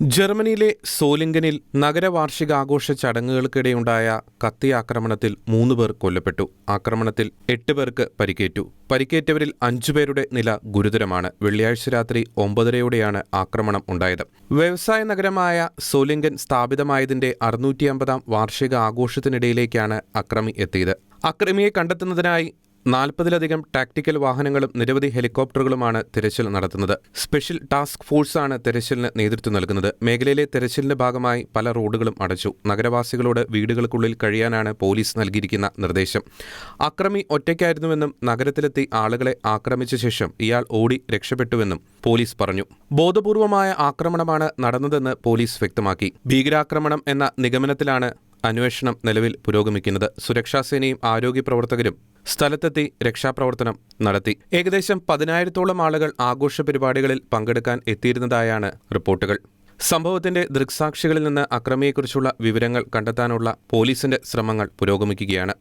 ജർമ്മനിയിലെ സോലിംഗനിൽ നഗരവാർഷികാഘോഷ ചടങ്ങുകൾക്കിടെയുണ്ടായ കത്തിയാക്രമണത്തിൽ മൂന്ന് പേർ കൊല്ലപ്പെട്ടു. ആക്രമണത്തിൽ എട്ട് പേർക്ക് പരിക്കേറ്റു. പരിക്കേറ്റവരിൽ അഞ്ചുപേരുടെ നില ഗുരുതരമാണ്. വെള്ളിയാഴ്ച രാത്രി ഒമ്പതരയോടെയാണ് ആക്രമണം ഉണ്ടായത്. വ്യവസായ നഗരമായ സോലിംഗൻ സ്ഥാപിതമായതിന്റെ അറുന്നൂറ്റി അമ്പതാം വാർഷിക ആഘോഷത്തിനിടയിലേക്കാണ് അക്രമി എത്തിയത്. അക്രമിയെ കണ്ടെത്തുന്നതിനായി നാൽപ്പതിലധികം ടാക്ടിക്കൽ വാഹനങ്ങളും നിരവധി ഹെലികോപ്റ്ററുകളുമാണ് തിരച്ചിൽ നടത്തുന്നത്. സ്പെഷ്യൽ ടാസ്ക് ഫോഴ്സാണ് തിരച്ചിലിന് നേതൃത്വം നൽകുന്നത്. മേഖലയിലെ തിരച്ചിലിന്റെ ഭാഗമായി പല റോഡുകളും അടച്ചു. നഗരവാസികളോട് വീടുകൾക്കുള്ളിൽ കഴിയാനാണ് പോലീസ് നൽകിയിരിക്കുന്ന നിർദ്ദേശം. അക്രമി ഒറ്റയ്ക്കായിരുന്നുവെന്നും നഗരത്തിലെത്തി ആളുകളെ ആക്രമിച്ച ശേഷം ഇയാൾ ഓടി രക്ഷപ്പെട്ടുവെന്നും പോലീസ് പറഞ്ഞു. ബോധപൂർവമായ ആക്രമണമാണ് നടന്നതെന്ന് പോലീസ് വ്യക്തമാക്കി. ഭീകരാക്രമണം എന്ന നിഗമനത്തിലാണ് അന്വേഷണം നിലവിൽ പുരോഗമിക്കുന്നത്. സുരക്ഷാസേനയും ആരോഗ്യ പ്രവർത്തകരും സ്ഥലത്തെത്തി രക്ഷാപ്രവർത്തനം നടത്തി. ഏകദേശം പതിനായിരത്തോളം ആളുകൾ ആഘോഷ പരിപാടികളിൽ പങ്കെടുക്കാൻ എത്തിയിരുന്നതായാണ് റിപ്പോർട്ടുകൾ. സംഭവത്തിന്റെ ദൃക്സാക്ഷികളിൽ നിന്ന് അക്രമിയെക്കുറിച്ചുള്ള വിവരങ്ങൾ കണ്ടെത്താനുള്ള പോലീസിന്റെ ശ്രമങ്ങൾ പുരോഗമിക്കുകയാണ്.